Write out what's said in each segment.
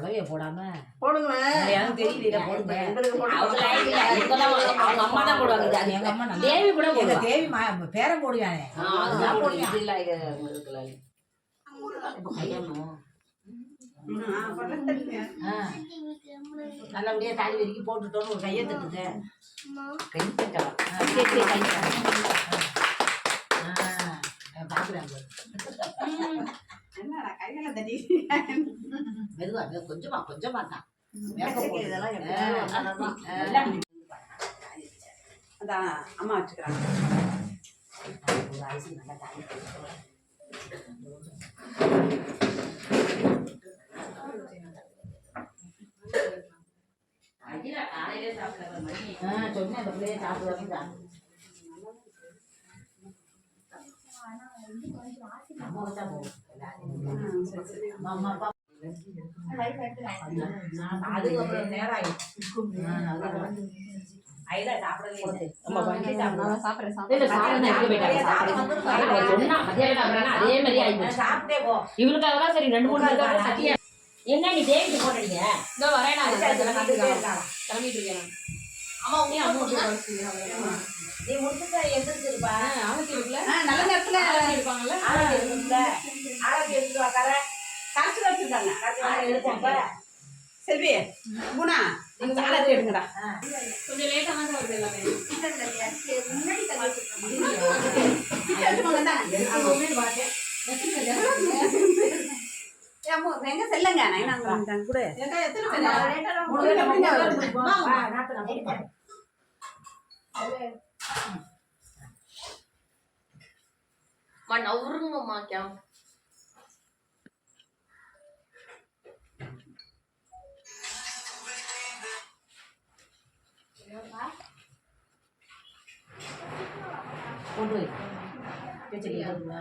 புடவைய போடாம போடுங்களேன் எனக்கு தெரியல போடுங்க போடுங்க. அவங்க அம்மா தான் போடுவாங்க. அது எங்க அம்மா தேவி கூட போடுவா. தேவி மா- பேரன் போடுவானே அதுதான். இது இல்ல, இது. இப்ப கல்யாணம். நல்லபடியா தாலி வரைக்கும் போட்டுட்டோன்னு ஒரு கையை தட்டுங்க கை தட்டலாம். ஆ, சரி, சரி, கை தட்டு. ஆ, ஆ, பாக்குறேன் பாரு. என்னடா கைகளை தட்டி மெதுவா மெதுவா, கொஞ்சமா கொஞ்சமா தான். அதான் அம்மா வச்சுக்கிறாங்க. சொன்னேன் அந்த பிள்ளைய சாப்பிடுவாங்க. அம்மா, அம்மா, அப்பா. இவளுக்காக தான் சரி ரெண்டு மூணு என்ன நீ தேவிக்கு போட்டீங்க இதோ வரேன் நான் கிளம்பிட்டு இருக்கேன் நீ முடிச்சுட்டா எந்திரிச்சிருப்பா. நல்ல நேரத்துல செல்வி குணா நீங்க சாலத்தை எடுங்கடா. கொஞ்சம் தான் வருது எல்லாமே. எங்க செல்லுங்க நான் கூட. பேர் மூணு கொண்டு வை. வச்சுக்க, போதுமா?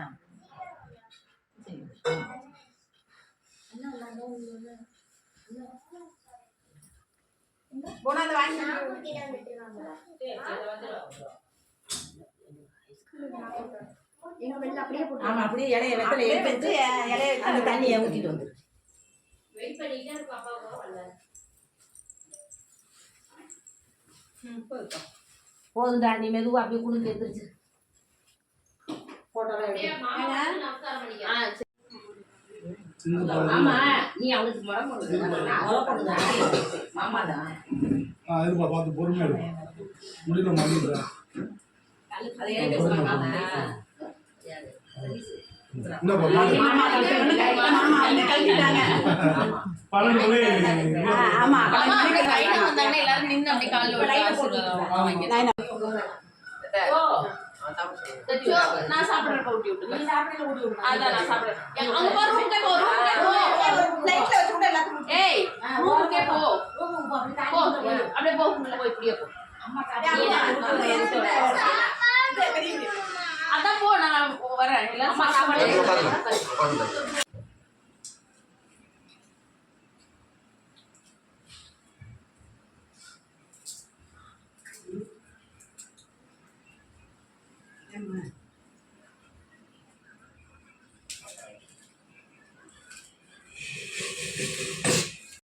சரி. குணா அதை வாங்கி ஆமா அப்படியே இலைய வெத்தலை அப்படியே எடுத்து இலைய அந்த தண்ணியை ஊத்திட்டு வந்துரு வெயிட் பண்ணிட்டே இருக்கு பாப்பாவுக்கு வரல போதும்டா நீ மெதுவா அப்படியே குடுக்க எந்திரிச்சு போட்டோலாம் அப்படியே எடுத்து மாமா வந்து நமஸ்காரம் பண்ணிக்க ஆ, சரி. ஆமா நீ அவளுக்கு? மாமா தான். ஆ இருப்பா பார்த்து பொறுமையா. முடியல எல்லாரும் நின்னு அப்படியே கால்ல விட்டு நான் சாப்பிடுறப்ப ஊட்டி விட்டுங்க நீ சாப்பிடல ஊட்டி. அதான் நான் சாப்பிடுறேன். அங்க போ ரூம்க்கே போ ரூம்க்கே போ லைட்ல வச்சு கூட எல்லாத்துக்கும் ஏய் ஆ, ரூம்க்கே போ ரூமுக்கு போ, அப்படியே போ தாண்டி போ. அப்படியே போ உள்ள போய் இப்படியே போ. அம்மா ஏன் சாப்பிடு. அம்மா, அம்மா, அம்மா, எடுத்து இது பெரிய வீடு. அதான் போ நான் வரேன். சாப்பாடு